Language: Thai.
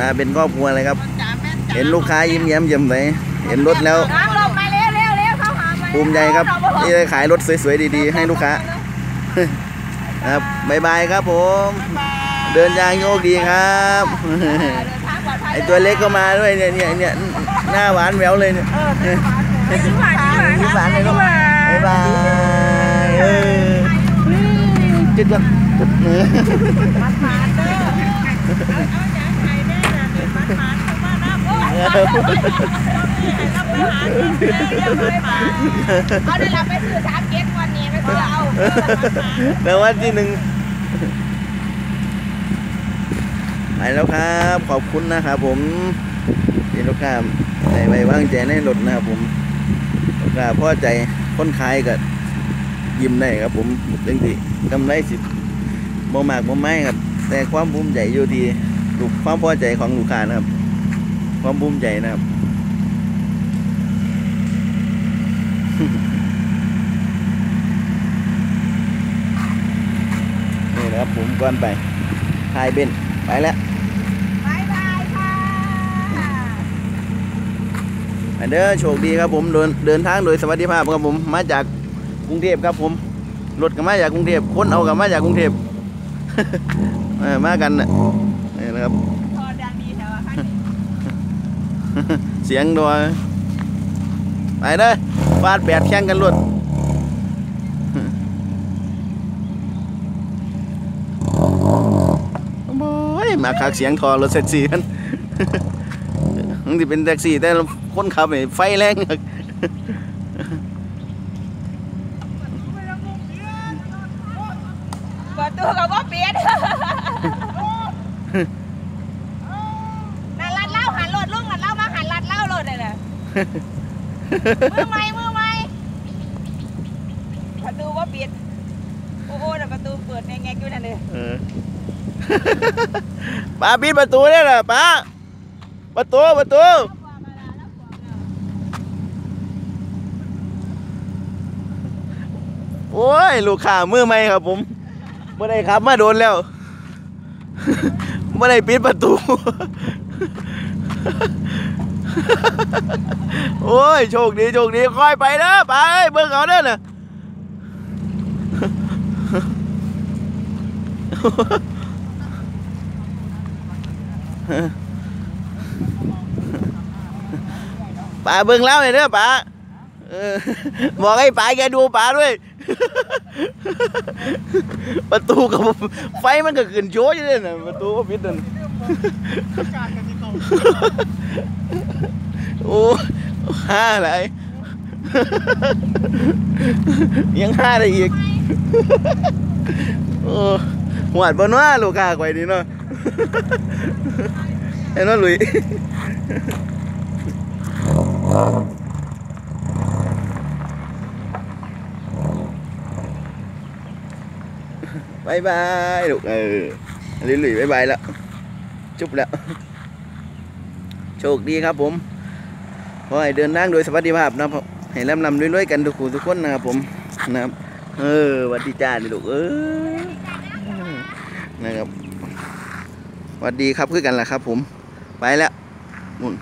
มาเป็นครอบครัวเลยครับ เห็นลูกค้ายิ้มแย้มเยิ้มใสเห็นรถแล้วน้ำลงมาเร็วเร็วเร็วเข้าหาไปภูมิใจครับที่ได้ขายรถสวยๆดีๆ ให้ลูกค้าครับบายบายครับผม เดินยางโชคดีครับเดินทางปลอดภัยไอตัวเล็กก็มาด้วยเนี่ยเนี่ยเนี่ยหน้าหวานแหววเลยเนี่ยยิ้มหวานยิ้มหวานยิ้มหวานเลยลูกบายบายเออจุดก่อนจุดเนื้อำโอ้ยให้รับไปหาเดี๋ยวไปหาเอาไปซื้อสามเก็ตวันนี้ไปซื้อเอาเออมัดหมาแล้ววันที่หนึ่งไปแล้วครับ ขอบคุณนะครับผมที่ลูกค้าในไว้วางใจในรถนะครับผมลูกค้าพอใจค้นขายก็ยิ้มได้ครับผมจริงๆกำไรสิบ่มากบ่ไม่ครับ แต่ความภูมิใจอยู่ที่ลูกความพอใจของลูกค้านะครับ ความภูมิใจนะครับ นี่นะครับผมก่อนไปทายเบนไปแล้วบายบายค่ะไปเด้อโชคดีครับผมเดินเดินทางโดยสวัสดิภาพครับผมมาจากกรุงเทพครับผมรถก็มาจากกรุงเทพคนเอากับมาจากกรุงเทพเออมากันน่ะนี่นะครับ พอดังดีแต่ว่าค่ะ เสียงดัวไปเด้อฟาดแปดแข่งกันรถโอ้ยมาคักเสียงทอรถแท็กซี่กันมันที่เป็นแท็กซี่แต่คนขับนี่ไฟแรงประตูกับว่าเปลี่ยนนั่นลัดเล่าหันรถลุงลัดเล่ามาหันลัดเล่ารถเลยนะ มือไม้มือไม้ประตูว่าปิด โอ้โหแต่ประตูเปิดแงกๆอยู่นั่นเลยเออป้าปิดประตูเนี่ยนะป้าประตูประตูโอ้ย ลูกค้ามือใหม่ครับผมไม่ได้ครับมาโดนแล้วไม่ได้ปิดประตู โอ้ย โชคดี โชคดี ค่อยไปเด้อไปเอ้ยเบิ่งเอาเด้อน่ะป๋าเบิ่งแล้วเลยเด้อป๋าบอกให้ป๋าแกดูป๋าด้วย ประตูกับไฟมันก็ขึ้นโชว์อยู่เลยนะประตูก็ปิดนั่น โอ้ห้าอะไรยังห้าได้อีกโอ้หวาดบนว่าลูกาไว้นี่เนาะเห็นว่าลุยบายบายลูกเออลุยลุยบายบายแล้วจุบแล้ว คดีครับผมขอให้เดินทางโดยสวัสดิภาพนะครับให้ร่ำลำรวยๆกันทุกคนทุกคนนะครับผมนะครับ เออวัดดีจ้าลูกเออนะครับวัดดีครับคือกันแหละครับ ผมไปแล้วนุ่น